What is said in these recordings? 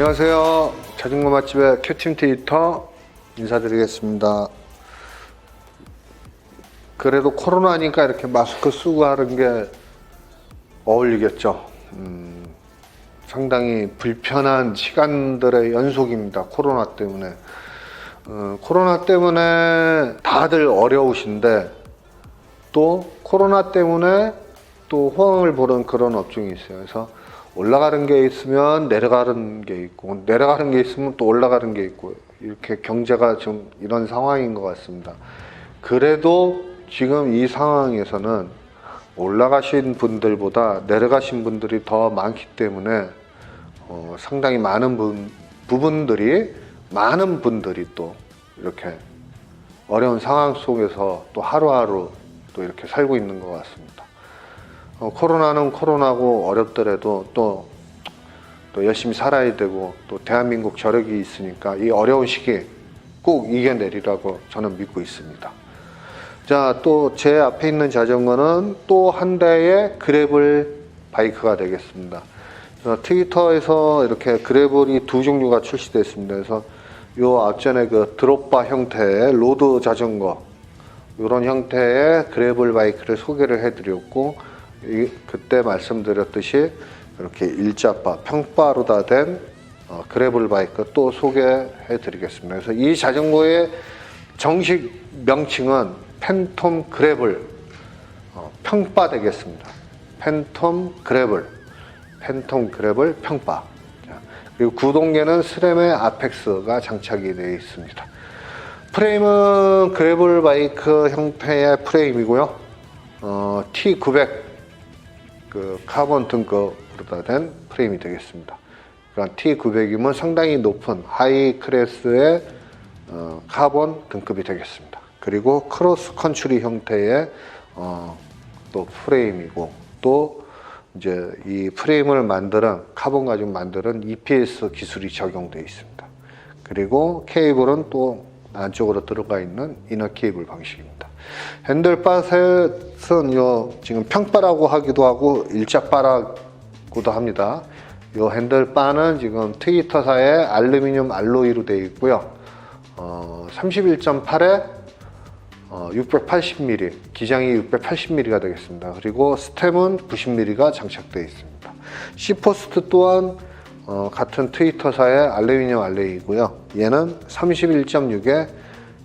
안녕하세요. 자전거 맛집의 큐팀 테이터 인사드리겠습니다. 그래도 코로나니까 이렇게 마스크 쓰고 하는 게 어울리겠죠. 음, 상당히 불편한 시간들의 연속입니다. 코로나 때문에. 어, 코로나 때문에 다들 어려우신데 또 코로나 때문에 또 호황을 보는 그런 업종이 있어요. 그래서 올라가는 게 있으면 내려가는 게 있고 내려가는 게 있으면 또 올라가는 게 있고 이렇게 경제가 좀 이런 상황인 것 같습니다. 그래도 지금 이 상황에서는 올라가신 분들보다 내려가신 분들이 더 많기 때문에 어, 상당히 많은 분, 부분들이 많은 분들이 또 이렇게 어려운 상황 속에서 또 하루하루 또 이렇게 살고 있는 것 같습니다. 어, 코로나는 코로나고 어렵더라도 또, 또 열심히 살아야 되고 또 대한민국 저력이 있으니까 이 어려운 시기 꼭 이겨내리라고 저는 믿고 있습니다. 자, 또 제 앞에 있는 자전거는 또 한 대의 그래블 바이크가 되겠습니다. 어, 트위터에서 이렇게 그래블이 두 종류가 출시됐습니다. 그래서 요 앞전에 그 드롭바 형태의 로드 자전거 이런 형태의 그래블 바이크를 소개를 해드렸고 이, 그때 말씀드렸듯이 이렇게 일자바 평바로 다 된 어, 그래블 바이크 또 소개해 드리겠습니다. 그래서 이 자전거의 정식 명칭은 팬톰 그래블 어, 평바 되겠습니다. 팬톰 그래블, 팬톰 그래블 평바. 자, 그리고 구동계는 스램의 아펙스가 장착이 되어 있습니다. 프레임은 그래블 바이크 형태의 프레임이고요. 어, T900 그 카본 등급으로 된 프레임이 되겠습니다. 그런 T900이면 상당히 높은 하이 클래스의 어, 카본 등급이 되겠습니다. 그리고 크로스 컨츄리 형태의 어, 또 프레임이고 또 이제 이 프레임을 만드는 카본 가지고 만드는 EPS 기술이 적용되어 있습니다. 그리고 케이블은 또 안쪽으로 들어가 있는 이너 케이블 방식입니다. 핸들바셋은 요 지금 평바라고 하기도 하고 일자바라고도 합니다. 요 핸들바는 지금 트위터사의 알루미늄 알로이로 되어 있고요. 어, 31.8에 어, 680mm, 기장이 680mm가 되겠습니다. 그리고 스템은 90mm가 장착되어 있습니다. C포스트 또한 어, 같은 트위터사의 알루미늄 알레이고요. 얘는 31.6의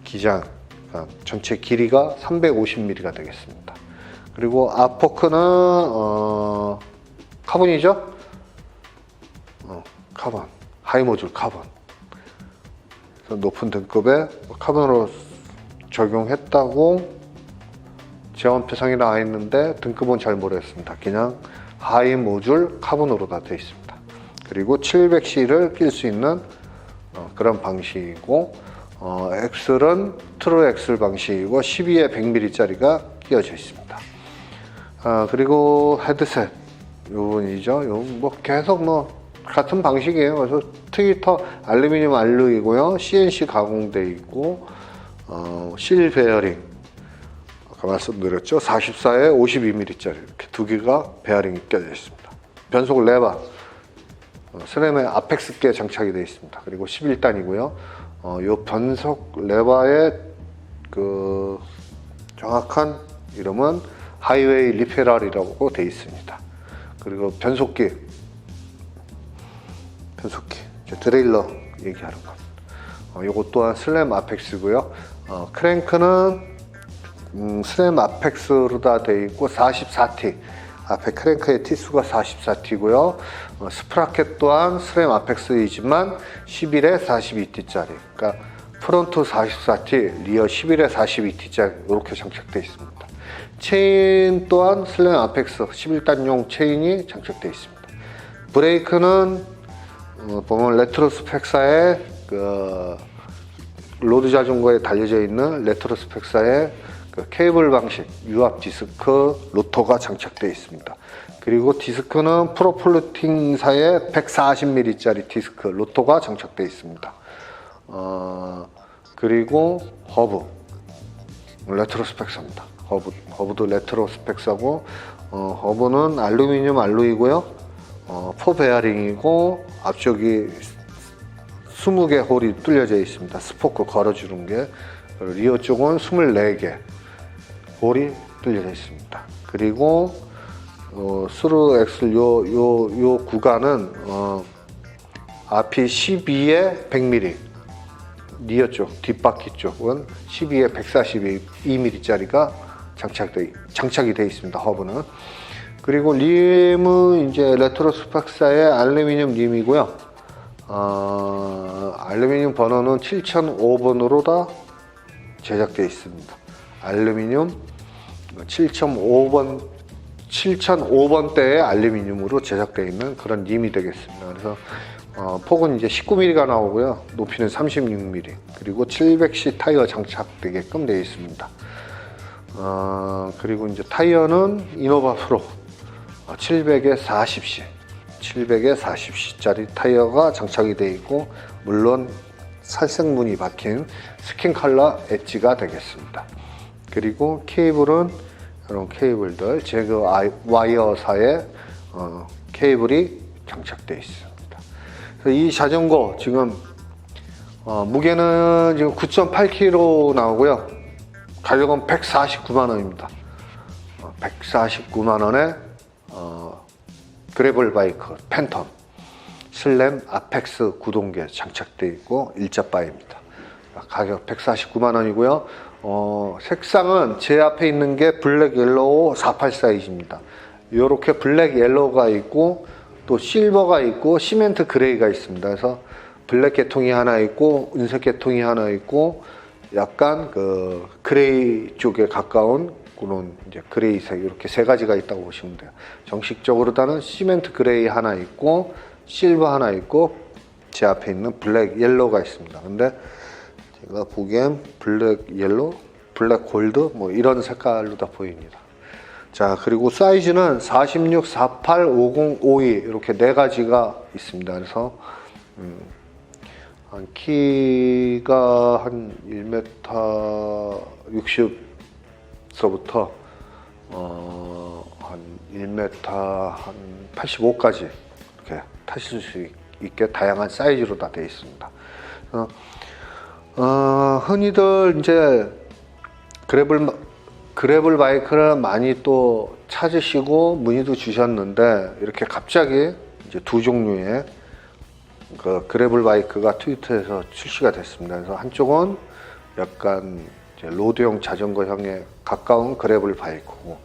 기장, 전체 길이가 350mm가 되겠습니다. 그리고 앞포크는 어, 카본이죠? 어, 카본, 하이모듈 카본. 높은 등급의 카본으로 적용했다고 제원표상이 나와 있는데 등급은 잘 모르겠습니다. 그냥 하이 모듈 카본으로 다 되어 있습니다. 그리고 700C를 낄 수 있는 어, 그런 방식이고 어, 엑셀은 트루 엑셀 방식이고 12에 100mm짜리가 끼워져 있습니다. 아, 그리고 헤드셋 이 부분이죠. 요뭐 계속 뭐 같은 방식이에요. 그래서 트위터 알루미늄 알루이고요. CNC 가공돼 있고 어, 실 베어링 아까 말씀드렸죠. 44에 52mm짜리 이렇게 두 개가 베어링이 껴져 있습니다. 변속 레바 어, 스램의 아펙스께 장착이 되어 있습니다. 그리고 11단이고요. 어, 요 변속 레바의 그 정확한 이름은 하이웨이 리페럴이라고 되어 있습니다. 그리고 변속기, 변속기, 드레일러 얘기하는 것. 어, 요것 또한 슬램 아펙스고요. 어, 크랭크는 음, 슬램 아펙스로 다 되어 있고 44T. 앞에 크랭크의 T수가 44T고요. 어, 스프라켓 또한 스램 아펙스이지만 11에 42T짜리. 그러니까 프론트 44T, 리어 11에 42T짜리 이렇게 장착되어 있습니다. 체인 또한 슬램 아펙스 11단용 체인이 장착되어 있습니다. 브레이크는 어, 보면 레트로 스펙사의 그 로드 자전거에 달려져 있는 레트로 스펙사의 그 케이블 방식 유압 디스크 로터가 장착되어 있습니다. 그리고 디스크는 프로폴루팅사의 140mm짜리 디스크 로터가 장착되어 있습니다. 어, 그리고 허브 레트로 스펙사입니다. 허브, 허브도 레트로 스펙사고 어, 허브는 알루미늄 알로이고요. 어, 포 베어링이고 앞쪽이 20개 홀이 뚫려져 있습니다. 스포크 걸어주는 게 리어 쪽은 24개 홀이 뚫려져 있습니다. 그리고 어, 스루 엑셀 요, 요, 요 구간은 어, 앞이 12에 100mm 리어 쪽 뒷바퀴 쪽은 12에 142mm짜리가 장착돼 장착이 되어 있습니다. 허브는 그리고 림은 이제 레트로 스팍사의 알루미늄 림이고요. 어, 알루미늄 번호는 7005번으로 다 제작되어 있습니다. 알루미늄 7005번 7005번대의 알루미늄으로 제작되어 있는 그런 림이 되겠습니다. 그래서 어, 폭은 이제 19mm가 나오고요. 높이는 36mm. 그리고 700C 타이어 장착되게끔 되어 있습니다. 어, 그리고 이제 타이어는 이노바 프로 700에 40C, 700에 40C짜리 타이어가 장착이 되어 있고 물론 살색 무늬 박힌 스킨 컬러 엣지가 되겠습니다. 그리고 케이블은 이런 케이블들 제그 와이어사의 어, 케이블이 장착되어 있습니다. 이 자전거 지금 어, 무게는 지금 9.8kg 나오고요. 가격은 149만 원입니다. 149만 원에 어, 그래블 바이크 팬텀 슬램 아펙스 구동계 장착되어 있고 일자바입니다. 가격 149만 원이고요. 어, 색상은 제 앞에 있는 게 블랙 옐로우 48 사이즈입니다. 이렇게 블랙 옐로우가 있고 또 실버가 있고 시멘트 그레이가 있습니다. 그래서 블랙 계통이 하나 있고 은색 계통이 하나 있고 약간 그 그레이 쪽에 가까운 그런 이제 그레이색 이렇게 세 가지가 있다고 보시면 돼요. 정식적으로 다는 시멘트 그레이 하나 있고 실버 하나 있고 제 앞에 있는 블랙 옐로우가 있습니다. 근데 제가 보기엔 블랙 옐로우, 블랙 골드 뭐 이런 색깔로 다 보입니다. 자 그리고 사이즈는 46, 48, 50, 52 이렇게 네 가지가 있습니다. 그래서 음, 한 키가 한 1m 60서부터 어, 한 1m 한 85까지 이렇게 타실 수 있게 다양한 사이즈로 다 되어 있습니다. 어, 어, 흔히들 이제 그래블 그래블 바이크를 많이 또 찾으시고 문의도 주셨는데 이렇게 갑자기 이제 두 종류의 그 그래블 바이크가 트위터에서 출시가 됐습니다. 그래서 한쪽은 약간 로드용 자전거형에 가까운 그래블 바이크고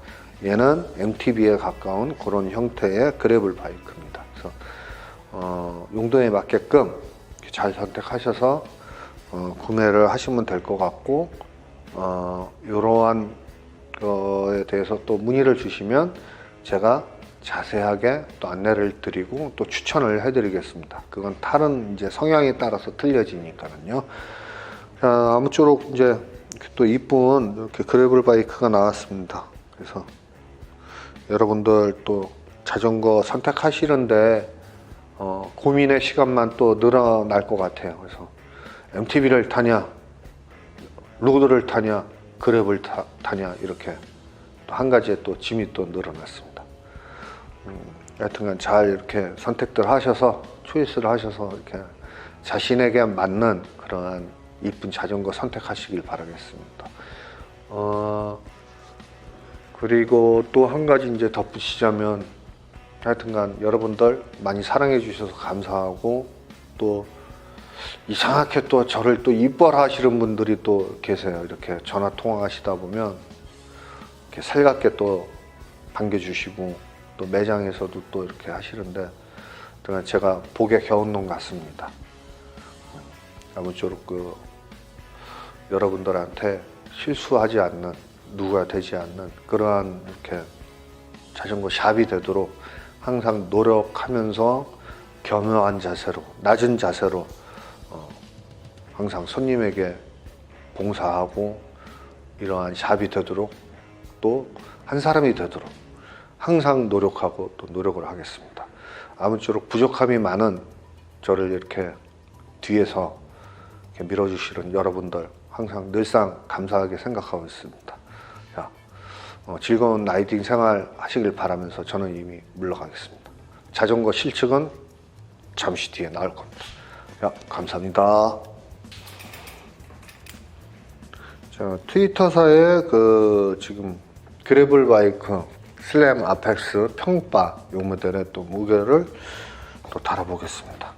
얘는 MTB에 가까운 그런 형태의 그래블 바이크입니다. 그래서 어, 용도에 맞게끔 잘 선택하셔서 어, 구매를 하시면 될 것 같고 어, 이러한 거에 대해서 또 문의를 주시면 제가 자세하게 또 안내를 드리고 또 추천을 해드리겠습니다. 그건 다른 이제 성향에 따라서 틀려지니까는요. 자, 아무쪼록 이제 또 이쁜 이렇게 그래블 바이크가 나왔습니다. 그래서 여러분들 또 자전거 선택하시는데 어, 고민의 시간만 또 늘어날 것 같아요. 그래서 MTB를 타냐, 로드를 타냐, 그랩을 타, 타냐 이렇게 또 한 가지의 또 짐이 또 늘어났습니다. 음, 여하튼간 잘 이렇게 선택들 하셔서 초이스를 하셔서 이렇게 자신에게 맞는 그러한 이쁜 자전거 선택하시길 바라겠습니다. 어, 그리고 또 한 가지 이제 덧붙이자면 하여튼간 여러분들 많이 사랑해 주셔서 감사하고 또 이상하게 또 저를 또 이뻐라 하시는 분들이 또 계세요. 이렇게 전화 통화하시다 보면 이렇게 살갑게 또 반겨주시고 또 매장에서도 또 이렇게 하시는데 제가 복에 겨운 놈 같습니다. 아무쪼록 그 여러분들한테 실수하지 않는 누가 되지 않는 그러한 이렇게 자전거 샵이 되도록 항상 노력하면서 겸허한 자세로 낮은 자세로 어, 항상 손님에게 봉사하고 이러한 샵이 되도록 또 한 사람이 되도록 항상 노력하고 또 노력을 하겠습니다. 아무쪼록 부족함이 많은 저를 이렇게 뒤에서 이렇게 밀어주시는 여러분들 항상 늘상 감사하게 생각하고 있습니다. 자, 어, 즐거운 라이딩 생활 하시길 바라면서 저는 이미 물러가겠습니다. 자전거 실측은 잠시 뒤에 나올 겁니다. 야, 감사합니다. 자, 트위터사의 그 지금 그래블 바이크 슬램 아펙스 평바 요 모델의 또 무게를 또 달아보겠습니다.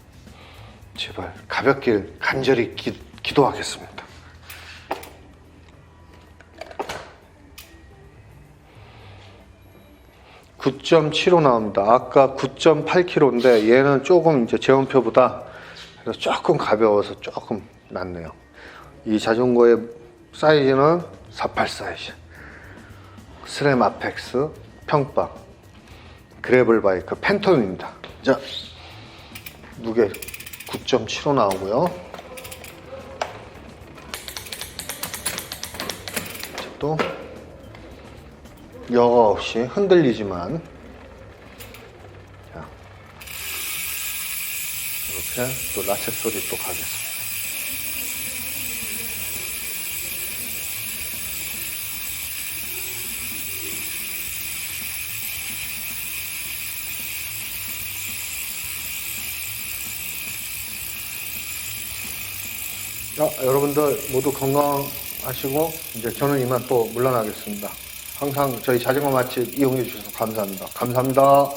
제발 가볍길 간절히 기, 기도하겠습니다. (9.75) 나옵니다. 아까 (9.8kg인데) 얘는 조금 이제 제원표보다 그래서 조금 가벼워서 조금 낫네요. 이 자전거의 사이즈는 48 사이즈. 스램 아펙스 평박 그래블 바이크 팬텀입니다. 자, 무게 9.75 나오고요. 자, 또 여과 없이 흔들리지만 자, 이렇게 또 라체 소리 또 가겠습니다. 자, 여러분들 모두 건강하시고 이제 저는 이만 또 물러나겠습니다. 항상 저희 자전거 맛집 이용해 주셔서 감사합니다. 감사합니다.